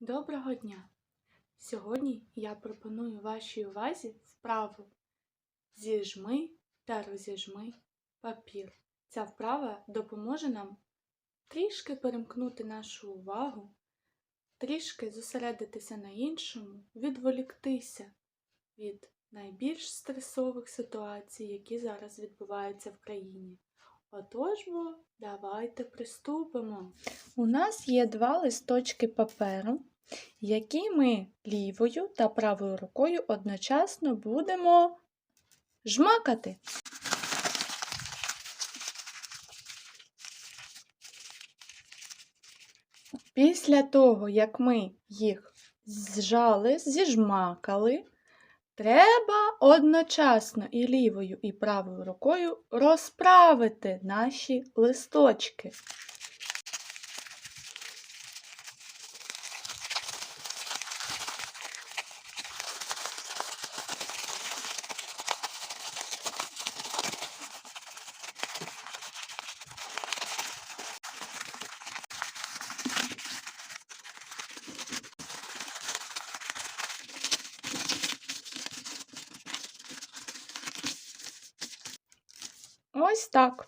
Доброго дня! Сьогодні я пропоную вашій увазі вправу зіжми та розіжми папір. Ця вправа допоможе нам трішки перемкнути нашу увагу, трішки зосередитися на іншому, відволіктися від найбільш стресових ситуацій, які зараз відбуваються в країні. Отож, бо давайте приступимо. У нас є два листочки паперу, які ми лівою та правою рукою одночасно будемо жмакати. Після того, як ми їх зжали, зіжмакали, треба одночасно і лівою, і правою рукою розправити наші листочки. Ось так.